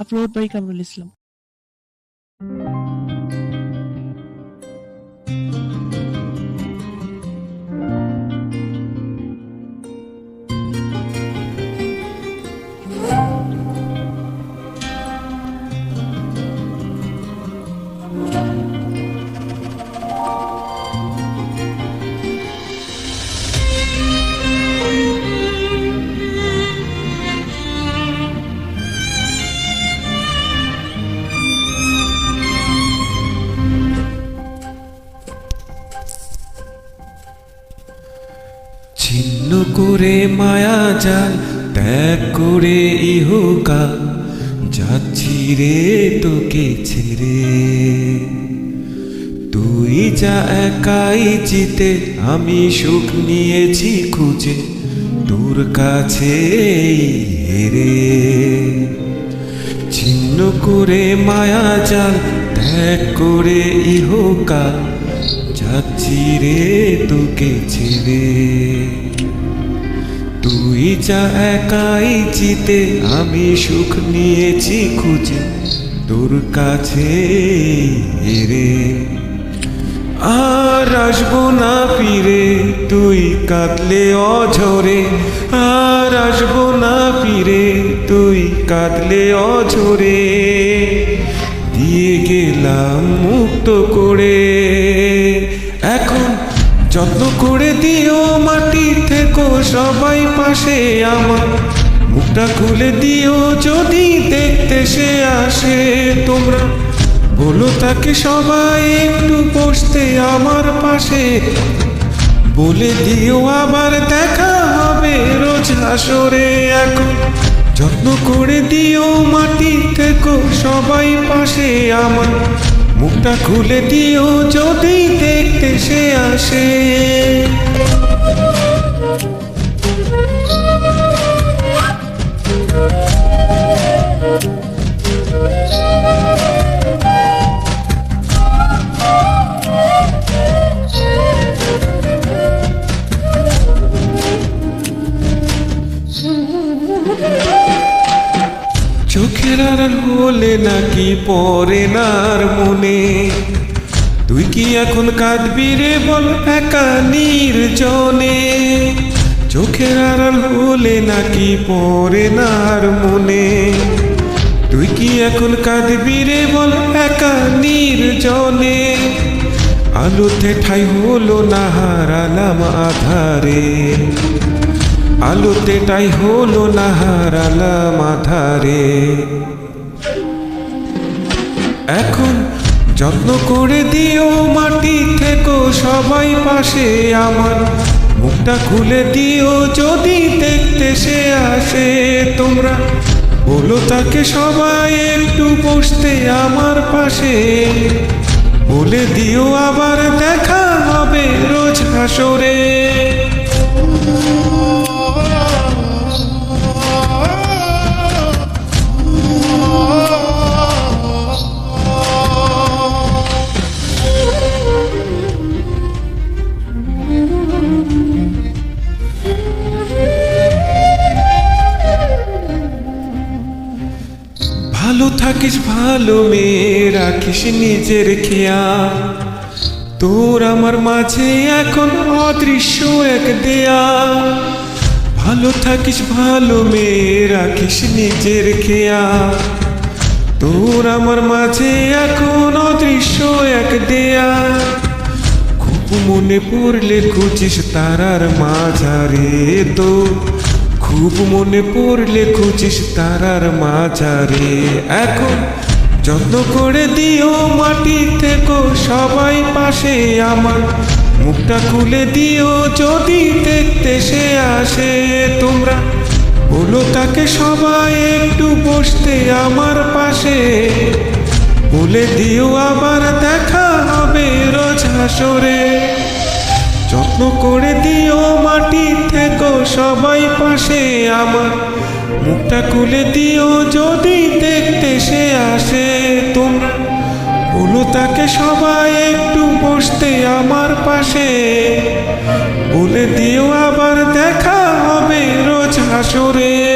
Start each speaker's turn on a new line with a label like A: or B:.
A: upload by Kamrul Islam.
B: ছিন্ন করে মায়া জাল ত্যাগ করে ইহকাল, যাচ্ছি রে তোকে ছেড়ে। তুই যা একাই জিতে, আমি সুখ নিয়েছি খুঁজে, তোর কাছে হেরে। ছিন্ন করে মায়া জাল ত্যাগ করে ইহকাল যাচ্ছি রে তোকে ছেড়ে। তুই যা একাই চিতে আমি সুখ নিয়েছি খুঁজে তোর কাছে হেরে। আর আসব না ফিরে, তুই কাঁদলে অঝরে। আর আসব না ফিরে, তুই কাঁদলে অঝরে। দিয়ে গেলাম মুক্ত করে। এখন যত্ন করে দিও মাটি থেকো, সবাই পাশে আমার। মুখটা খুলে দিও যদি দেখতে সে আসে তোমরা। বলো তাকে সবাই একটু বসতে আমার পাশে। বলে দিও আবার দেখা হবে রোজ হাসরে এখন। যত্ন করে দিও মাটি থেকো, সবাই পাশে আমার। মুখটা খুলে দিও যদি দেখতে সে আসে। চোখের আড়াল হলে নাকি পরে নার মনে। তুই কি এখন কাঁদবি রে বল একা নির্জনে? চোখের আড়াল হলে নাকি পরে নার মনে? তুই কি এখন কাঁদবি রে বল একা নির্জনে? আলোতে ঠাই হলো না হারালাম আধারে। আলোতে টাই হলো না হারালাম আধারে। এখন যত্ন করে দিও মাটি থেকো সবাই পাশে আমার। মুখটা খুলে দিও যদি দেখতে সে আসে তোমরা। বলো তাকে সবাই একটু বসতে আমার পাশে। বলে দিও আবার দেখা হবে রোজ হাসরে। ভালো থাকিস, ভালো মেয়ে, রাখিস নিজের খেয়া তোর আমার মাঝে এখন অদৃশ্য এক দেয়া ভালো থাকিস, ভালো মেয়ে, রাখিস নিজের খেয়া তোর আমার মাঝে এখন অদৃশ্য এক দেয়া খুব মনে পড়লে খুঁজিস তারার মাঝারে তো খুব মনে পড়লে খুঁজিস তারার মাঝারে। এখন যত্ন করে দিও মাটি থেকো, সবাই পাশে আমার। মুখটা খুলে দিও যদি দেখতে সে আসে। তোমরা বলো তাকে সবাই, একটু বসতে আমার পাশে। বলে দিও আবার দেখা হবে রোজ হাসরে। যত্ন করে দিও মাটি থেকো সবাই পাশে আমার। মুখটা খুলে দিও যদি দেখতে সে আসে তোমরা। বলো তাকে সবাই একটু বসতে আমার পাশে। বলে দিও আবার দেখা হবে রোজ হাসরে।